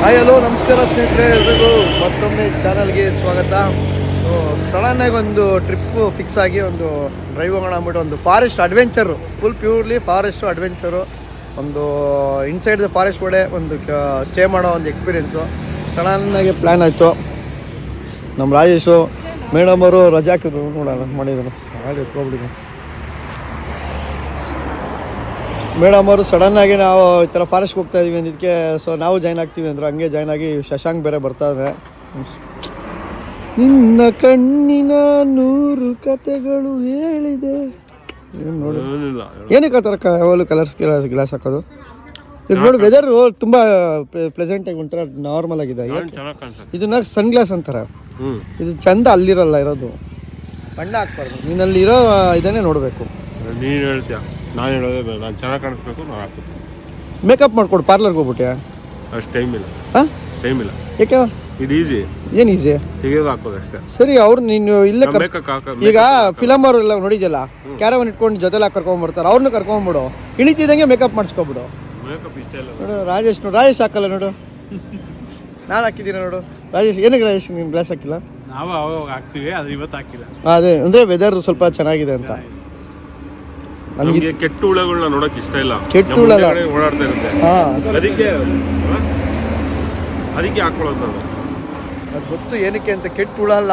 Hi hello ನಮಸ್ಕಾರ ಸ್ನೇಹಿತರೆ ಎಲ್ರಿಗೂ ಮತ್ತೊಮ್ಮೆ ಚಾನಲ್ಗೆ ಸ್ವಾಗತ. ಸಡನ್ ಆಗಿ ಒಂದು ಟ್ರಿಪ್ ಫಿಕ್ಸ್ ಆಗಿ ಒಂದು ಡ್ರೈವ್ ಹೋಗೋಣ ಅಂದ್ಬಿಟ್ಟು ಒಂದು forest adventure full purely forest adventure ಒಂದು ಇನ್ಸೈಡ್ ದ ಫಾರೆಸ್ಟ್ ಒಡೆ ಒಂದು ಸ್ಟೇ ಮಾಡೋ ಒಂದು ಎಕ್ಸ್ಪೀರಿಯೆನ್ಸು ಸಡನ್ನಾಗಿ ಪ್ಲ್ಯಾನ್ ಆಯಿತು. ನಮ್ಮ ರಾಜೇಶು ಮೇಡಮ್ ಅವರು ರಜಾ ಹಾಕಿದ್ರು ನೋಡೋಣ, ಮಾಡಿದ್ರು. ಮಾಡಿ ಮೇಡಮ್ ಅವರು ಸಡನ್ ಆಗಿ ನಾವು ಈ ಥರ ಫಾರೆಸ್ಟ್ಗೆ ಹೋಗ್ತಾ ಇದೀವಿ ಅಂದಿದ್ದಕ್ಕೆ ಸೊ ನಾವು ಜಾಯ್ನ್ ಆಗ್ತೀವಿ ಅಂದ್ರು. ಹಂಗೆ ಜಾಯ್ನ್ ಆಗಿ ಶಶಾಂಕ್ ಬೇರೆ ಬರ್ತಾವೆ ನಿನ್ನ ಕಣ್ಣಿನ ನೂರು ಕತೆಗಳು ಹೇಳಿದೆ. ನೋಡಿ. ಏನಕ್ಕೆ ಆ ಥರ ಯಾವಾಗಲೂ ಕಲರ್ಸ್ ಗ್ಲಾಸ್ ಹಾಕೋದು? ಇದು ನೋಡಿ ವೆದರ್ ತುಂಬ ಪ್ಲೆಸೆಂಟಾಗಿ ಒಂಥರ ನಾರ್ಮಲ್ ಆಗಿದೆ. ಇದನ್ನ ಸನ್ ಗ್ಲಾಸ್ ಅಂತಾರೆ ಇದು ಚಂದ ಅಲ್ಲಿರಲ್ಲ ಇರೋದು. ಬಣ್ಣ ಹಾಕ್ಬಾರ್ದು. ನೀನಲ್ಲಿರೋ ಇದನ್ನೇ ನೋಡಬೇಕು. ನೀನು ಹೇಳ್ತೀಯ? ನಾನು ಹೇಳೋದೇ ಬೇಡ ನಾನು ಚೆನ್ನಾಗಿ ಕಾಣಿಸ್ಬೇಕು ನಾನು ಹಾಕ್ತೀನಿ. ಮೇಕಪ್ ಮಾಡ್ಕೊಡು ಪಾರ್ಲರ್ಗೆ ಹೋಗ್ಬಿಟ್ಟೆ. ಅಷ್ಟು ಟೈಮ್ ಇಲ್ಲ. ಹಾಂ ಟೈಮ್ ಇಲ್ಲ. ಯಾಕೆ? ಇದು ಈಸಿ ಏನು ಈಸಿ ತೆಗೆಯೋದು ಹಾಕೋದು ಅಷ್ಟೇ. ಸರಿ ಅವ್ರು ನೀನು ಇಲ್ಲೇ ಕರ್- ಹಾಕ ಈಗ ಫಿಲಮ್ ಎಲ್ಲ ನೋಡಿದ್ಯಲ್ಲ ಕ್ಯಾರವನ್ ಇಟ್ಕೊಂಡು ಜೊತೆಲ್ಲ ಕರ್ಕೊಂಡ್ಬರ್ತಾರೆ ಅವ್ರನ್ನ ಕರ್ಕೊಂಡ್ಬಿಡು ಇಳಿತಿದ್ದಂಗೆ ಮೇಕಪ್ ಮಾಡಿಸ್ಕೊಬಿಡು. ಮೇಕಪ್ ಇಷ್ಟ ಇಲ್ಲ. ನೋಡು ರಾಜೇಶ್ ನೋಡು ರಾಜೇಶ್ ಹಾಕಲ್ಲ ನೋಡು. ನಾನು ಹಾಕಿದ್ದೀನಿ ನೋಡು. ರಾಜೇಶ್ ಏನಕ್ಕೆ ರಾಜೇಶ್ ನೀನು ಗ್ಲಾಸ್ ಹಾಕಿಲ್ಲ? ನಾವು ಅವಾಗ ಹಾಕ್ತಿವಿ ಆದ್ರೆ ಇವತ್ತು ಹಾಕಿಲ್ಲ. ಅದೇ ಅಂದರೆ ವೆದರ್ ಸ್ವಲ್ಪ ಚೆನ್ನಾಗಿದೆ ಅಂತ. ನಮಗೆ ಕೆಟ್ಟ ಹುಳಗಳನ್ನ ನೋಡಕ್ ಇಷ್ಟ ಇಲ್ಲ. ಕೆಟ್ಟ ಹುಳ ಓಡಾಡ್ತಾ ಇರುತ್ತೆ. ಹಾಂ. ಅದಕ್ಕೆ ಅದಕ್ಕೆ ಹಾಕೊಳ್ಳೋದು ನಾನು. ಅದು ಗೊತ್ತು ಏನಕ್ಕೆ ಅಂತ ಕೆಟ್ಟು ಅಲ್ಲ.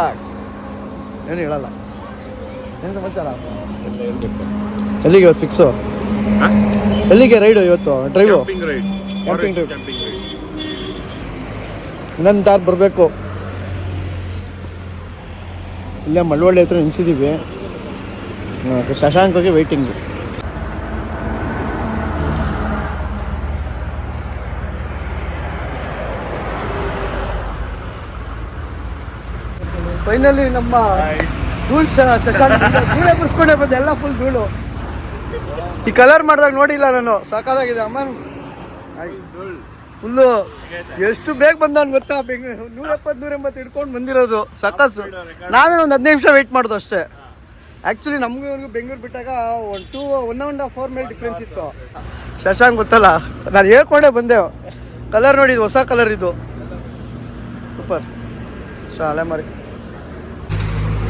ಏನು ಹೇಳಲ್ಲ. ಏನು ಸಮಾಚಾರ? ಎಲ್ಲಿಗೆ ಇವತ್ತು ಫಿಕ್ಸು? ಎಲ್ಲಿಗೆ ರೈಡು ಇವತ್ತು? ಡ್ರೈವು ಕ್ಯಾಂಪಿಂಗ್ ರೈಡ್ ಇನ್ನೊಂದು ದಾರ್ ಬರಬೇಕು. ಇಲ್ಲೇ ಮಳವಳ್ಳಿ ಹತ್ರ ನಿಲ್ಸಿದ್ದೀವಿ ಹೋಗಿ ವೆಯ್ಟಿಂಗು ಫೈನಲಿ ನಮ್ಮ ಧೂಳ್ ಧೂಳೆ ಬರ್ಸ್ಕೊಂಡೆ ಬಂದೆ, ಎಲ್ಲ ಫುಲ್ ಧೂಳು. ಈ ಕಲರ್ ಮಾಡಿದಾಗ ನೋಡಿಲ್ಲ ನಾನು ಸಾಕಾಗಿದೆ ಅಮ್ಮ. ಫುಲ್ಲು ಎಷ್ಟು ಬೇಗ ಬಂದ ಗೊತ್ತಾ? ನೂರ ಎಪ್ಪತ್ತು ನೂರ ಎಂಬತ್ತು ಹಿಡ್ಕೊಂಡು ಬಂದಿರೋದು ಸಕಸ್ ನಾವೇ ಒಂದು ಹದಿನೈದು ನಿಮಿಷ ವೆಯ್ಟ್ ಮಾಡ್ದು ಅಷ್ಟೇ. ಆ್ಯಕ್ಚುಲಿ ನಮಗೂ ಇವ್ರಿಗೂ ಬೆಂಗಳೂರು ಬಿಟ್ಟಾಗ one two one and half four ಮೇಲೆ ಡಿಫ್ರೆನ್ಸ್ ಇತ್ತು. ಶಶಾಂಕ್ ಗೊತ್ತಲ್ಲ, ನಾನು ಹೇಳ್ಕೊಂಡೆ ಬಂದೆ. ಕಲರ್ ನೋಡಿ ಹೊಸ ಕಲರ್ ಇದು. ಸೂಪರ್ ಶಾಲೆ ಮಾರಿ.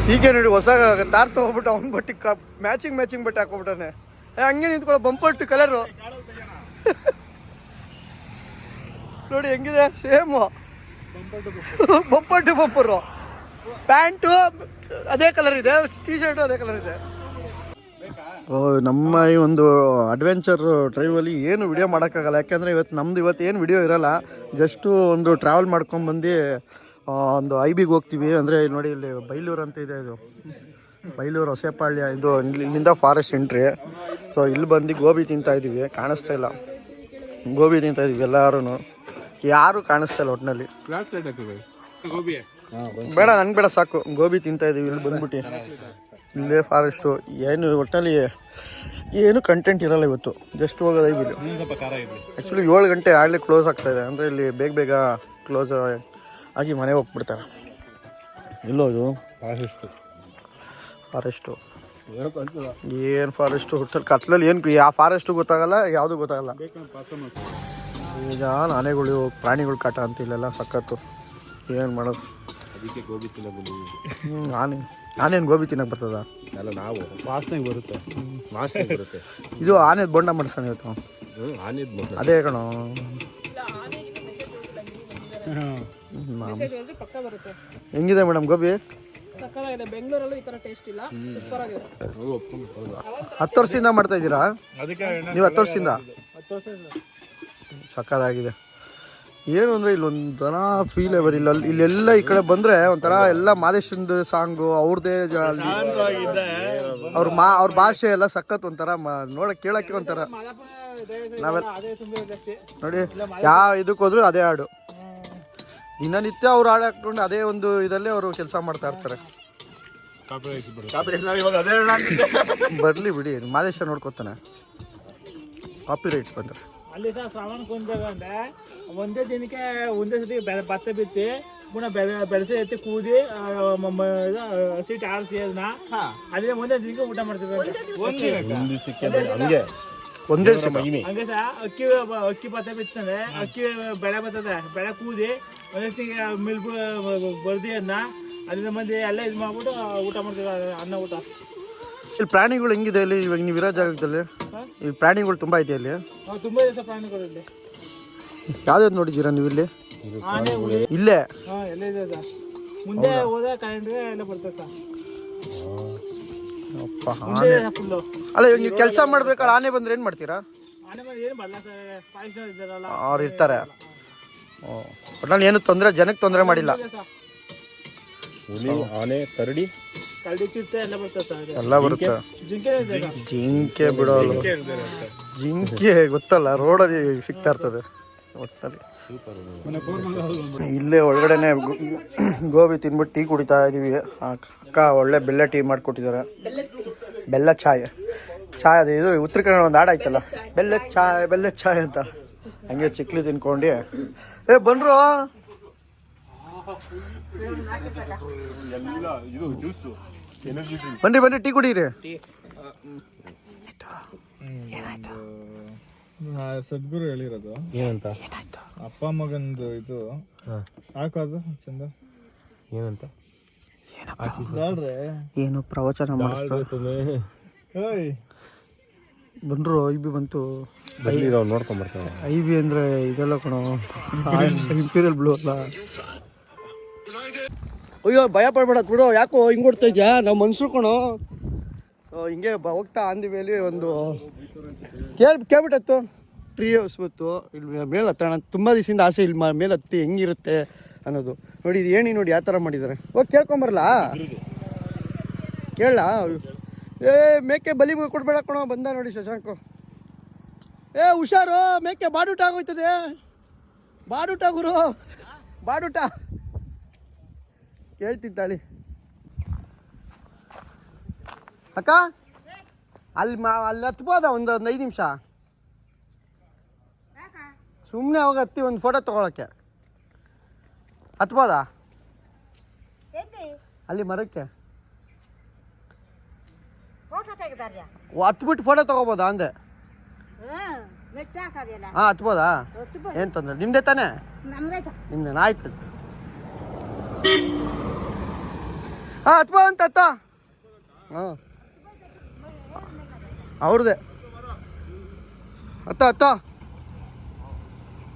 ಹೀಗೆ ನೋಡಿ ಹೊಸ ತಾರ್ ತಗೊಬಿಟ್ಟು ಅವ್ನ ಬಟ್ಟೆ ಮ್ಯಾಚಿಂಗ್ ಮ್ಯಾಚಿಂಗ್ ಬಟ್ಟೆ ಹಾಕೊಬಿಟ್ಟಾನೆ ಹಂಗೆ ನಿಂತ್ಕೊಳ್ಳೋ ಬಂಪಟ್ಟು ಕಲರು ನೋಡಿ ಹೆಂಗಿದೆ? ಸೇಮು. ಬಂಪಟ್ಟು ಬಂಪರು ಪ್ಯಾಂಟು ಅದೇ ಕಲರ್ ಇದೆ ಟಿ ಶರ್ಟು ಅದೇ ಕಲರ್ ಇದೆ. ಓ, ನಮ್ಮ ಈ ಒಂದು ಅಡ್ವೆಂಚರ್ ಡ್ರೈವಲ್ಲಿ ಏನು ವಿಡಿಯೋ ಮಾಡೋಕ್ಕಾಗಲ್ಲ. ಯಾಕೆಂದರೆ ಇವತ್ತು ನಮ್ದು ಇವತ್ತು ಏನು ವಿಡಿಯೋ ಇರೋಲ್ಲ. ಜಸ್ಟು ಒಂದು ಟ್ರಾವೆಲ್ ಮಾಡ್ಕೊಂಬಂದು ಒಂದು ಐಬಿಗೆ ಬಿಗೆ ಹೋಗ್ತೀವಿ. ಅಂದರೆ ನೋಡಿ, ಇಲ್ಲಿ ಬೈಲೂರು ಅಂತ ಇದೆ ಇದು. ಬೈಲೂರು ಹೊಸೇಪಾಳ್ಯ. ಇದು ಇಲ್ಲಿ- ಇಲ್ಲಿಂದ ಫಾರೆಸ್ಟ್ ಎಂಟ್ರಿ ಸೊ ಇಲ್ಲಿ ಬಂದು ಗೋಬಿ ತಿಂತಾ ಇದ್ದೀವಿ ಕಾಣಿಸ್ತಾ ಇಲ್ಲ. ಗೋಬಿ ತಿಂತಾ ಇದ್ದೀವಿ ಎಲ್ಲರೂ ಯಾರು ಕಾಣಿಸ್ತಾ ಇಲ್ಲ ಒಟ್ಟಿನಲ್ಲಿ ಬೇಡ ನನ್ಗೆ ಬೇಡ, ಸಾಕು. ಗೋಬಿ ತಿಂತಾ ಇದೀವಿ, ಇಲ್ಲಿ ಬಂದ್ಬಿಟ್ಟು. ಇಲ್ಲೇ ಫಾರೆಸ್ಟು ಏನು ಒಟ್ಟಿನಲ್ಲಿ ಏನು ಕಂಟೆಂಟ್ ಇರಲ್ಲ ಇವತ್ತು. ಜಸ್ಟ್ ಹೋಗೋದು ಇರಲಿ ಆ್ಯಕ್ಚುಲಿ ಏಳು ಗಂಟೆ ಆಗಲೇ ಕ್ಲೋಸ್ ಆಗ್ತಾ ಇದೆ. ಅಂದರೆ ಇಲ್ಲಿ ಬೇಗ ಬೇಗ ಕ್ಲೋಸ್ ಆಗಿ ಮನೆಗೆ ಹೋಗ್ಬಿಡ್ತಾರೆ. ಎಲ್ಲೋ ಇದು? ಫಾರೆಸ್ಟು ಏನು ಫಾರೆಸ್ಟು ಹುಟ್ಟಲ್ಲಿ ಕತ್ಲಲ್ಲಿ ಏನು ಯಾವ ಫಾರೆಸ್ಟು ಗೊತ್ತಾಗಲ್ಲ ಯಾವುದು ಗೊತ್ತಾಗಲ್ಲ. ಈಗ ಆನೆಗಳು ಪ್ರಾಣಿಗಳು ಕಾಟ ಅಂತ ಇಲ್ಲೆಲ್ಲ ಸಕ್ಕತ್ತು ಏನು ಮಾಡೋದು? ಅದಕ್ಕೆ ಗೋಬಿ ತಿನ್ನೋದು ಆನೆ ಆನೇನು ಗೋಬಿ ತಿನ್ನಕ್ಕೆ ಬರ್ತದ? ಅಲ್ಲ ನಾವು ವಾಸನೆ ಬರುತ್ತೆ. ವಾಸನೆ ಬರುತ್ತೆ. ಇದು ಆನೆ ಬೊಂಡ ಮಾಡಿಸ್ತಾನೆ ಇವತ್ತು. ಮೊದಲು ಅದೇ ಕಣೋ. ಪಕ್ಕ ಬರುತ್ತೆ. ಹೆಂಗಿದೆ ಮೇಡಮ್ ಗೋಬಿ? ಸಕ್ಕತ್ತಾಗಿದೆ ಬೆಂಗಳೂರಲ್ಲೂ ಈ ತರ ಟೇಸ್ಟ್ ಇಲ್ಲ. ಸೂಪರ್ ಆಗಿದೆ ಹತ್ತು ವರ್ಷದಿಂದ ಮಾಡ್ತಾ ಇದ್ದೀರಾ? ಅದಕ್ಕೆ ನೀವು ಹತ್ತು ವರ್ಷದಿಂದ? ಸಕ್ಕದಾಗಿದೆ ಏನು ಅಂದರೆ ಇಲ್ಲೊಂಥರ ಫೀಲೇ ಬರೀ ಇಲ್ಲ ಇಲ್ಲೆಲ್ಲ ಈ ಕಡೆ ಬಂದರೆ ಒಂಥರ ಎಲ್ಲ ಮಾದೇಶಿಂದ ಸಾಂಗು ಅವ್ರದ್ದೇ ಅವ್ರ ಮಾ ಅವ್ರ ಭಾಷೆ ಎಲ್ಲ ಸಖತ್ ಒಂಥರ ಮಾ ನೋಡಕ್ಕೆ ಕೇಳೋಕ್ಕೆ ಒಂಥರ. ನಾವೆಲ್ಲ ನೋಡಿ ಯಾವ ಇದಕ್ಕೆ ಹೋದ್ರು ಅದೇ ಹಾಡು. ದಿನನಿತ್ಯ ಅವ್ರು ಹಾಡು ಹಾಕೊಂಡು ಅದೇ ಒಂದು ಇದಲ್ಲೇ ಅವರು ಕೆಲಸ ಮಾಡ್ತಾ ಇರ್ತಾರೆ. ಬರಲಿ ಬಿಡಿ ಮಾದೇಶ ನೋಡ್ಕೊತಾನೆ. ಕಾಪಿ ರೈಟ್ ಬಂದ್ರೆ. ಅಲ್ಲಿ ಸಹ ಶ್ರಾವಣ ಕುಂದಾಗ ಅಂದ್ರೆ ಒಂದೇ ದಿನಕ್ಕೆ ಒಂದೇ ಸತಿ ಭತ್ತ ಬಿತ್ತಿ ಪುನಃ ಬೆಳೆ ಬೆಳೆಸಿ ಎತ್ತಿ ಕೂದಿ ಸೀಟ್ ಮ- ಮ- ಇದು, ಹಸಿಟ್ಟು ಆರಿಸಿ ಅದನ್ನ ಅದೇ ಒಂದೇ ದಿನಕ್ಕೆ ಊಟ ಮಾಡ್ತೀವಿ ಅಂತ. ಒಂದು ಹಂಗೆ. ಒಂದೇ ಸಲ ಹಂಗೆ ಸಹ ಅಕ್ಕಿ ಅಕ್ಕಿ ಭತ್ತ ಬಿತ್ತಂದ್ರೆ ಅಕ್ಕಿ ಬೆಳೆ ಬರ್ತದೆ. ಬೆಳೆ ಕೂದಿ ಒಂದೊತ್ತಿಗೆ ಮಿಲ್ ಬರ್ದಿ ಅದನ್ನ ಅಲ್ಲಿಂದ ಮಂದಿ ಎಲ್ಲ ಇದು ಮಾಡ್ಬಿಟ್ಟು ಊಟ ಮಾಡ್ತೀವಿ ಅನ್ನ ಊಟ. ಇಲ್ಲಿ ಪ್ರಾಣಿಗಳು ಹೆಂಗಿದೆ ಇಲ್ಲಿ? ಇವಾಗ ನೀವು ಇರೋ ಜಾಗದಲ್ಲಿ. ಈ ಪ್ರಾಣಿಗಳು ತುಂಬಾ ಇದೆ ಇಲ್ಲಿ? ತುಂಬ ತುಂಬಾ ದಿವಸ ಪ್ರಾಣಿಗಳು ಇಲ್ಲಿ. ಯಾವ್ದು ನೋಡಿದ್ದೀರಾ ನೀವು ಇಲ್ಲಿ? ಆನೆ ಹುಲಿ. ಇಲ್ಲೇ? ಹಾ ಎಲ್ಲ ಇದೆ ಸರ್. ಮುಂದೆ ಹೋದ್ರೆ ಕರೆಂಟ್ಗೆ ಎಲ್ಲ ಬರ್ತದೆ ಸರ್. ಅಪ್ಪ, ಆನೆ. ಫುಲ್ಲು ಅಲ್ಲ ಇವಾಗ ನೀವು ಕೆಲಸ ಮಾಡ್ಬೇಕಾದ್ರೆ ಆನೆ ಬಂದ್ರೆ ಏನ್ ಮಾಡ್ತೀರಾ? ಆನೆ ಮೇಲೆ ಏನು ಬರಲ್ಲ ಸರ್? ಇದ್ದಾರಲ್ಲ. ಅವ್ರು ಇರ್ತಾರೆ. ಒಟ್ನಲ್ಲಿ ಏನು ತೊಂದರೆ ಜನಕ್ಕೆ ತೊಂದರೆ ಮಾಡಿಲ್ಲ. ಹುಲಿ ಆನೆ ಕರಡಿ? ಎಲ್ಲ ಬರ್ತದೆ ಸರ್ ಎಲ್ಲ ಬರುತ್ತೆ. ಜಿಂಕೆ ಇದೆ ಜಿಂಕೆ ಬಿಡೋಲ್ಲ ಜಿಂಕೆ ಗೊತ್ತಲ್ಲ ರೋಡಲ್ಲಿ ಸಿಗ್ತಾ ಇರ್ತದೆ ಒಟ್ಟಲ್ಲಿ ಇಲ್ಲೇ ಒಳಗಡೆನೆ ಗೋಬಿ ತಿನ್ಬಿಟ್ಟು ಟೀ ಕುಡಿತಾ ಇದೀವಿ. ಅಕ್ಕ ಒಳ್ಳೆ ಬೆಲ್ಲ ಟೀ ಮಾಡಿಕೊಟ್ಟಿದ್ದಾರೆ. ಬೆಲ್ಲ ಚಾಯ್. ಚಾಯ್ ಅದು ಇದು ಉತ್ತರ ಕನ್ನಡ ಒಂದು ಹಾಡಾಯ್ತಲ್ಲ ಬೆಲ್ಲ ಚಾಯ್ ಬೆಲ್ಲ ಚಾಯ್ ಅಂತ. ಹಂಗೆ ಚಿಕ್ಲಿ ತಿನ್ಕೊಂಡು. ಏ ಬನ್ರು ಬನ್ನಿ ಇದು ಜ್ಯೂಸು ಎನರ್ಜಿ ಡ್ರಿಂಕ್ ಬನ್ರಿ ಬನ್ರಿ ಟೀ ಕುಡೀರಿ. ಸದ್ಗುರು ಹೇಳಿರೋದು. ಏನಂತ? ಅಪ್ಪ ಮಗಂದು ಇದು. ಹಾಕೋದು ಚಂದ? ಏನಂತ? ನೋಡ್ರೆ ಏನು ಪ್ರವಚನ ಮಾಡಿಸ್ತಾರೆ ಬನ್ರು ಐ ಬಿ ಬಂತು. ಬನ್ನಿ ನಾವು ನೋಡ್ಕೊಂಬರ್ತೇವೆ ಐ ಬಿ ಅಂದ್ರೆ ಇದೆಲ್ಲ ಕಣೋ. ಇಂಪೀರಿಯಲ್ ಬ್ಲೂ ಅಲ್ಲ. ಅಯ್ಯೋ ಭಯ ಪಡ್ಬೇಡ ಬಿಡು. ಯಾಕೋ ಹಿಂಗೆ ಕೊಡ್ತಾ ಇದ್ಯಾ? ನಾವು ಮನ್ಸರು ಕಣೋ. ಸೊ ಹಿಂಗೆ ಬ ಹೋಗ್ತಾ ಅಂದಿ ಮೇಲೆ ಒಂದು ಕೇಳ್ ಕೇಳ್ಬಿಟ್ಟತ್ತು. ಟ್ರೀ ಹೌಸ್ ಬಂತು. ಇಲ್ಲಿ ಮೇಲೆ ಹತ್ತೋಣ ತುಂಬ ದಿವಸದಿಂದ ಆಸೆ ಇಲ್ಲಿ ಮ- ಮೇಲೆ ಹತ್ತಿ ಹೆಂಗಿರುತ್ತೆ ಅನ್ನೋದು. ನೋಡಿ ಇದು ಏನಿ ನೋಡಿ ಯಾವ ಥರ ಮಾಡಿದ್ದಾರೆ. ಹೋಗಿ ಕೇಳ್ಕೊಂಬರಲ್ಲ ಕೇಳ ಏ ಮೇಕೆ ಬಲಿ ಕೊಡ್ಬೇಡ ಕಣೋ ಬಂದ ನೋಡಿ ಶಶಾಂಕು. ಏ ಹುಷಾರು ಮೇಕೆ ಬಾಡೂಟ ಆಗೋಯ್ತದೆ. ಬಾಡೂಟ ಗುರು ಬಾಡೂಟ. ಕೇಳ್ತಿದ್ದಾಳಿ. ಅಕ್ಕ ಅಲ್ಲಿ ಮಾ ಅಲ್ಲಿ ಹತ್ಬೋದ ಒಂದು ಒಂದು ಐದು ನಿಮಿಷ? ಸುಮ್ಮನೆ ಅವಾಗ ಹತ್ತಿ ಒಂದು ಫೋಟೋ ತೊಗೊಳಕ್ಕೆ. ಹತ್ಬೋದಾ? ಅಲ್ಲಿ ಮರಕ್ಕೆ. ಫೋಟೋ ತೆಗ್ದಾರ್ಯ? ಓ, ಹತ್ಬಿಟ್ಟು ಫೋಟೋ ತಗೋಬೋದಾ ಅಂದೆ. ಹ್ಮ್ ಮೆಟ್ಟ ಹಾಕೋದಿಲ್ಲ ಹಾಂ ಹತ್ಬೋದಾ? ಏನ್ ಏನು ತೊಂದರೆ ನಿಮ್ಮದೇ ತಾನೇ ನಮ್ದೈತ ನಿಮ್ದೇನು ಆಯ್ತು. ಹಾಂ ಹತ್ಬೋದ ಅಂತ ಅತ್ತ? ಹಾಂ. ಅವ್ರದ್ದೇ ಅತ್ತ ಅತ್ತ.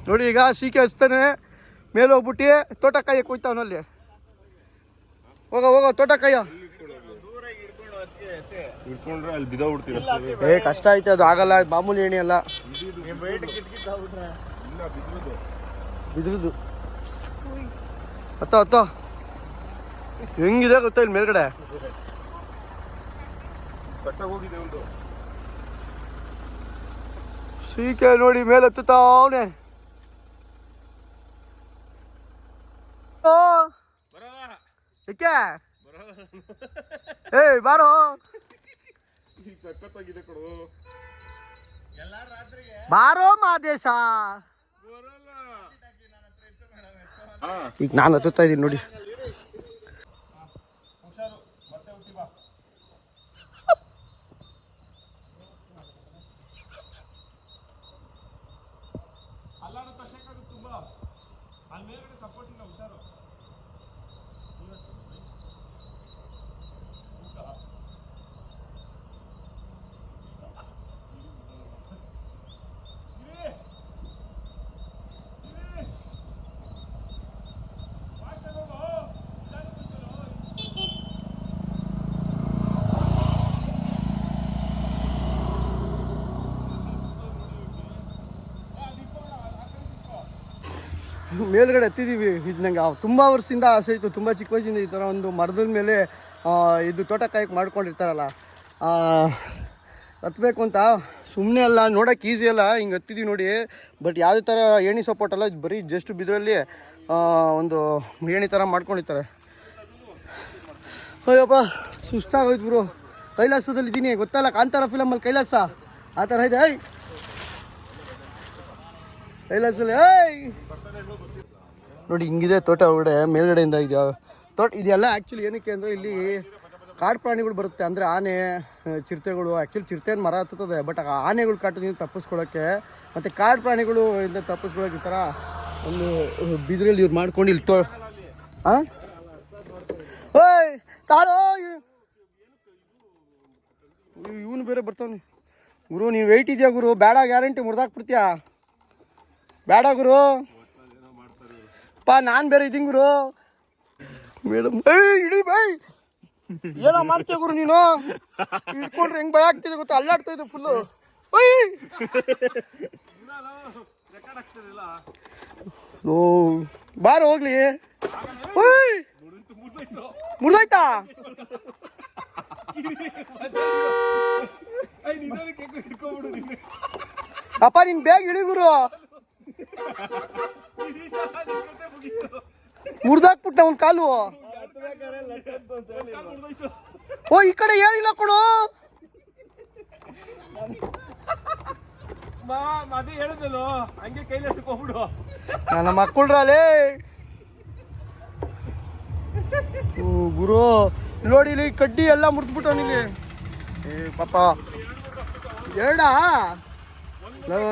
ನೋಡಿ ಈಗ ಸೀಕೆ ಹಚ್ತಾನೆ ಮೇಲೆ ಹೋಗ್ಬಿಟ್ಟು ತೋಟ ಕಾಯಕ್ಕೆ ಕುಯ್ತಾವನಲ್ಲಿ ಹೋಗ ಹೋಗ ತೋಟ ಕಾಯ ಇಟ್ಕೊಂಡ್ರೆ ಅಲ್ಲಿ ಬಿದ್ದೋಗ್ಬಿಡ್ತೀವಿ ಏ ಕಷ್ಟ ಐತೆ ಅದು ಆಗಲ್ಲ ಇದು ಮಾಮೂಲಿ ಏಣಿ ಅಲ್ಲ. ಬಿದ್ರದು ಹತ್ತ ಹತ್ತ. ಹೆಂಗಿದೆ ಗೊತ್ತಾ ಇಲ್ಲಿ ಮೇಲ್ಗಡೆ? ಹೋಗಿದೆ ಒಂದು. ಸೀಕೆ ನೋಡಿ ಮೇಲೆ ಹತ್ತುತ್ತಾವನೆ ಓ ಏಕೆ? ಏಯ್ ಬಾರೋ. ಸಖತ್ತಾಗಿದೆ ಕೊಡು. ಬಾರೋ ಮಾದೇಶ. ಈಗ ನಾನು ಹತ್ತುತ್ತಾ ಇದ್ದೀನಿ ನೋಡಿ. ಮೇಲ್ಗಡೆ ಹತ್ತಿದ್ದೀವಿ ಇದು ನಂಗೆ ತುಂಬ ವರ್ಷದಿಂದ ಆಸೆ ಇತ್ತು. ತುಂಬ ಚಿಕ್ಕ ವಯಸ್ಸಿಂದ ಈ ಥರ ಒಂದು ಮರದ ಮೇಲೆ ಇದು ತೋಟ ಕಾಯಕ್ಕೆ ಮಾಡ್ಕೊಂಡಿರ್ತಾರಲ್ಲ. ಆ, ಹತ್ಬೇಕು ಅಂತ. ಸುಮ್ಮನೆ ಅಲ್ಲ ನೋಡೋಕೆ ಈಸಿ ಅಲ್ಲ. ಹಿಂಗೆ ಹತ್ತಿದ್ದೀವಿ ನೋಡಿ. ಬಟ್ ಯಾವುದೇ ಥರ ಏಣಿ ಸಪೋರ್ಟ್ ಅಲ್ಲ ಬರೀ ಜಸ್ಟ್ ಬಿದ್ರಲ್ಲಿ ಒಂದು ಏಣಿ ಥರ ಮಾಡ್ಕೊಂಡಿರ್ತಾರೆ. ಅಯ್ಯಪ್ಪ ಸುಸ್ತಾಗೋಯ್ತು ಬ್ರೋ ಕೈಲಾಸದಲ್ಲಿ ಇದ್ದೀನಿ ಗೊತ್ತಲ್ಲ ಕಾಂತಾರ ಫಿಲಮಲ್ಲಿ ಕೈಲಾಸ? ಆ ಥರ ಇದೆ. ಐ ಕೈಲಾಸಲ್ಲಿ ಏಯ್! ನೋಡಿ, ಹಿಂಗಿದೆ ತೋಟ ಒಳಗಡೆ, ಮೇಲ್ಗಡೆಯಿಂದ ಇದೆಯಾ ತೋಟ ಇದೆಲ್ಲ ಆ್ಯಕ್ಚುಲಿ ಏನಕ್ಕೆ ಅಂದರೆ ಇಲ್ಲಿ ಕಾಡು ಪ್ರಾಣಿಗಳು ಬರುತ್ತೆ. ಅಂದರೆ ಆನೆ ಚಿರತೆಗಳು ಆ್ಯಕ್ಚುಲಿ ಚಿರತೆಯನ್ನು ಮರ ಹತ್ತುತ್ತದೆ. ಬಟ್ ಆ ಆನೆಗಳು ಕಾಟದಿಂದ ತಪ್ಪಿಸ್ಕೊಳ್ಳೋಕ್ಕೆ ಮತ್ತು ಕಾಡು ಪ್ರಾಣಿಗಳು ಇಂದ ತಪ್ಪಿಸ್ಕೊಳ್ಳೋಕೆ ಈ ಥರ ಒಂದು ಬಿದಿರಲ್ಲಿ ಇವ್ರು ಮಾಡ್ಕೊಂಡು ಇಲ್ಲಿ ತೋ ಹಾಂ ಓಯ್ ತಾಳೋ ಇವನು ಬೇರೆ ಬರ್ತಾನೆ. ಗುರು ನೀನು ವೆಯ್ಟ್ ಇದೆಯಾ ಗುರು? ಬೇಡ ಗ್ಯಾರಂಟಿ ಮುರಿದಾಕ್ಬಿಡ್ತೀಯಾ? ಬೇಡ ಗುರು. ಪಾ ನಾನು ಬೇರೆ ಇದ್ದೀನಿ ಗುರು. ಮೇಡಮ್ ಇಡೀ ಬೈ ಏನೋ ಮಾಡ್ತೀಯ ಗುರು ನೀನು? ಇಟ್ಕೊಂಡ್ರೆ ಹೆಂಗ್ ಭಯ ಆಗ್ತಿದೆ ಗೊತ್ತಾ? ಅಲ್ಲಾಡ್ತಾ ಇದ್ದೆ ಫುಲ್ಲು ಓ ಬಾರ, ಹೋಗ್ಲಿ. ಓಯ್ ಅಪ್ಪ, ನಿನ್ ಬೇಗ ಇಳಿ ಗುರು. ಮುರ್ದಾಕ್ಬಿಟ್ಟ ಅವ್ನ ಕಾಲು. ಓ ಈ ಕಡೆ ಏನಿಲ್ಲ ಕೊಡು. ಅದೇ ಹೇಳಿದ್ನಲ್ಲೋ ಹಂಗೆ ಕೈಲಿ ಸಿಕ್ಕೋಗ್ಬಿಡು ನನ್ನ ಮಕ್ಕಳ್ರಲ್ಲೇ. ಓ ಗುರು ನೋಡಿ ಇಲ್ಲಿ ಕಡ್ಡಿ ಎಲ್ಲ ಮುರಿದ್ಬಿಟ್ಟವನಿಲ್ಲಿ ಏ ಪಾಪ. ಎರಡಾ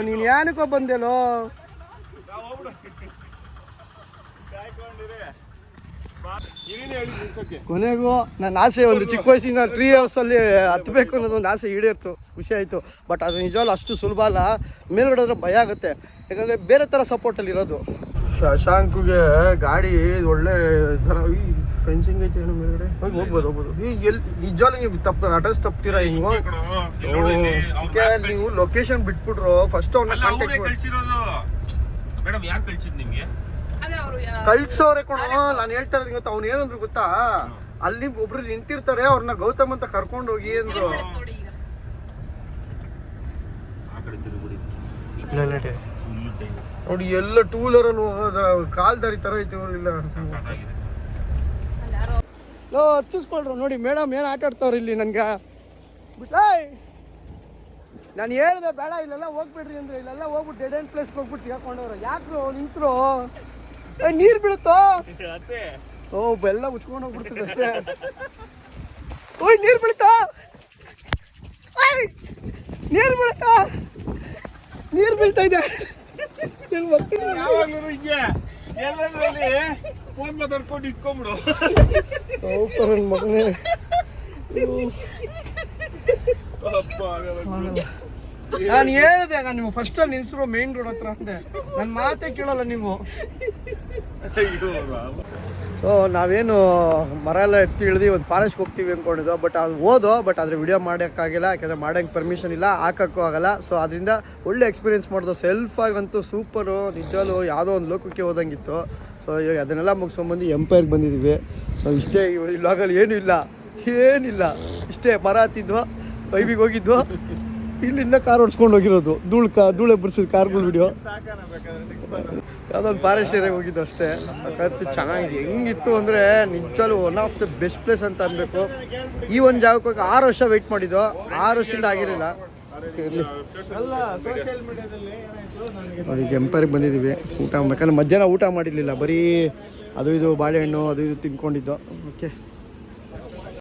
ನೀನ್ ಏನಕ್ಕೋ ಬಂದೆಲೋ? ಕೊನೆಗೂ ನನ್ನ ಆಸೆ ಒಂದು ಚಿಕ್ಕ ವಯಸ್ಸಿಂದ ಟ್ರೀ ಹೌಸಲ್ಲಿ ಹತ್ತಬೇಕು ಅನ್ನೋದು ಒಂದು ಆಸೆ ಈಡೇರ್ತು ಖುಷಿ ಆಯಿತು. ಬಟ್ ಅದು ನಿಜವಾಗ್ಲೂ ಅಷ್ಟು ಸುಲಭ ಅಲ್ಲ. ಮೇಲ್ಗಡೆ ಹೋದ್ರೆ ಭಯ ಆಗುತ್ತೆ. ಯಾಕಂದರೆ ಬೇರೆ ಥರ ಸಪೋರ್ಟಲ್ಲಿ ಇರೋದು. ಶಶಾಂಕ್ಗೆ ಗಾಡಿ ಒಳ್ಳೆ ಥರ ಈ ಫೆನ್ಸಿಂಗ್ ಐತೆ ಏನು ಮೇಲ್ಗಡೆ? ಹೋಗಿ ಹೋಗ್ಬೋದು ಹೋಗ್ಬೋದು. ಈ ಎಲ್ಲಿ ನಿಜವಾಗ್ಲೂ ನೀವು ತಪ್ಪ ಅಡ್ರೆಸ್ ತಪ್ತೀರಾ ಹಿಂಗೆ ನೀವು ಲೊಕೇಶನ್ ಬಿಟ್ಬಿಟ್ರು ಫಸ್ಟ್ ಅವನ್ನ ಕಾಂಟ್ಯಾಕ್ಟ್ ಮೇಡಮ್ ಕಳ್ಸಿದ್ ನಿಮ್ಗೆ? ಕಳ್ಸೋರೆ ಕಣ ನಾನು ಹೇಳ್ತಾ ಇದ್ದೀನಿ ಗೊತ್ತಾ ಅವ್ನು ಏನಂದ್ರು ಗೊತ್ತಾ? ಅಲ್ಲಿ ಒಬ್ರು ನಿಂತಿರ್ತಾರೆ ಅವ್ರನ್ನ ಗೌತಮ್ ಅಂತ ಕರ್ಕೊಂಡು ಹೋಗಿ ಅಂದ್ರು. ನೋಡಿ ಕಡೆ ಎಲ್ಲ ಟೂ ವೀಲರ್ ಅಲ್ಲಿ ಹೋಗೋದ ಕಾಲ್ ದಾರಿ ತರ ಐತಿ ಇಲ್ಲ ಹತ್ತಿಸ್ಕೊಳ್ರು ನೋಡಿ ಮೇಡಮ್ ಏನು ಆಟ ಆಡ್ತಾವ್ರಿ ಇಲ್ಲಿ ನನ್ಗೆ? ನಾನು ಹೇಳ್ದೆ ಬೇಡ ಇಲ್ಲೆಲ್ಲ ಹೋಗ್ಬಿಡ್ರಿ ಅಂದ್ರೆ. ಇಲ್ಲೆಲ್ಲ ಹೋಗ್ಬಿಟ್ಟು ಡೆಡ್ ಎಂಡ್ ಪ್ಲೇಸ್ಗೆ ಹೋಗ್ಬಿಟ್ಟು ಹೇಳ್ಕೊಂಡವ್ರು ಯಾಕ್ರು ನಿಂತ್ರು? ನೀರು ಬೀಳುತ್ತೋ? ಓ ಬೆಲ್ಲ ಉಚ್ಕೊಂಡು ಹೋಗ್ಬಿಡ್ತದೆ ಅಷ್ಟೇ. ಓಯ್ ನೀರು ಬೀಳ್ತಾ ನೀರ್ ನೀರು ನೀರ್ ನೀರು ಬೀಳ್ತಾ ಇದೆ. ಯಾವಾಗ್ಲೂ ಹಿಂಗೆ. ಎಲ್ಲದ್ರಲ್ಲಿ ಫೋನ್ ಮಾತಾಡ್ಕೊಂಡು ಇಟ್ಕೊಂಬಿಡು. ಮಗನೇ. ನಾನು ಹೇಳಿದೆ ನಾನು ನೀವು ಫಸ್ಟ್ ಅಲ್ಲಿ ನಿಲ್ಸಿರೋ ಮೇನ್ ರೋಡ್ ಹತ್ರ ಅಂದೆ. ನನ್ನ ಮಾತೇ ಕೇಳಲ್ಲ ನೀವು. ಸೊ ನಾವೇನು ಮರ ಎಲ್ಲ ಎತ್ತಿ ಇಳಿದು ಒಂದು ಫಾರೆಸ್ಟ್ ಹೋಗ್ತೀವಿ ಅಂದ್ಕೊಂಡಿದ್ದೋ ಬಟ್ ಅದು ಓದೋ ಬಟ್ ಆದರೆ ವಿಡಿಯೋ ಮಾಡೋಕ್ಕಾಗಿಲ್ಲ ಯಾಕಂದರೆ ಮಾಡೋಕ್ಕೆ ಪರ್ಮಿಷನ್ ಇಲ್ಲ ಹಾಕೋಕ್ಕೂ ಆಗಲ್ಲ. ಸೊ ಅದರಿಂದ ಒಳ್ಳೆ ಎಕ್ಸ್ಪೀರಿಯೆನ್ಸ್ ಮಾಡಿದ್ರು ಸೆಲ್ಫಾಗಂತೂ ಸೂಪರು ನಿಜವಲ್ಲೂ ಯಾವುದೋ ಒಂದು ಲೋಕಕ್ಕೆ ಹೋದಂಗಿತ್ತು. ಸೊ ಇವಾಗ ಅದನ್ನೆಲ್ಲ ಮುಗಿಸ್ಕೊಂಬಂದು ಎಂಪೈರ್ಗೆ ಬಂದಿದ್ದೀವಿ ಸೊ ಇಷ್ಟೇ ಇವಾಗಲ್ಲಿ ಏನೂ ಇಲ್ಲ. ಏನಿಲ್ಲ ಇಷ್ಟೇ ಮರ ಹತ್ತಿದ್ವು ಬೈಬಿಗೆ ಹೋಗಿದ್ವು. ಇಲ್ಲಿಂದ ಕಾರ್ ಓಡಿಸ್ಕೊಂಡು ಹೋಗಿರೋದು. ಧೂಳು ಕಾ ಧೂಳೆ ಬಿಡಿಸಿದ ಕಾರ್ಗಳು ವಿಡಿಯೋ ಯಾವ್ದೊಂದು ಫಾರೆಸ್ಟ್ ಏರಿಯಾಗೆ ಹೋಗಿದ್ದು ಅಷ್ಟೇ. ಸಖತ್ತು ಚೆನ್ನಾಗಿದೆ ಹೆಂಗಿತ್ತು ಅಂದರೆ ನಿಜವಾಗ್ಲೂ one of the best place ಅಂತ ಅನ್ಬೇಕು. ಈ ಒಂದು ಜಾಗಕ್ಕೆ ಹೋಗಿ ಆರು ವರ್ಷ ವೆಯ್ಟ್ ಮಾಡಿದ್ದು. ಆರು ವರ್ಷದಿಂದ ಆಗಿರಲಿಲ್ಲ. ಎಂಪೈರಿಗೆ ನೋಡಿ ಕೆಂಪರಿಗೆ ಬಂದಿದ್ದೀವಿ. ಊಟ ಯಾಕಂದ್ರೆ ಮಧ್ಯಾಹ್ನ ಊಟ ಮಾಡಿರಲಿಲ್ಲ. ಬರೀ ಅದು ಇದು ಬಾಳೆಹಣ್ಣು ಅದು ಇದು ತಿನ್ಕೊಂಡಿದ್ದು. ಓಕೆ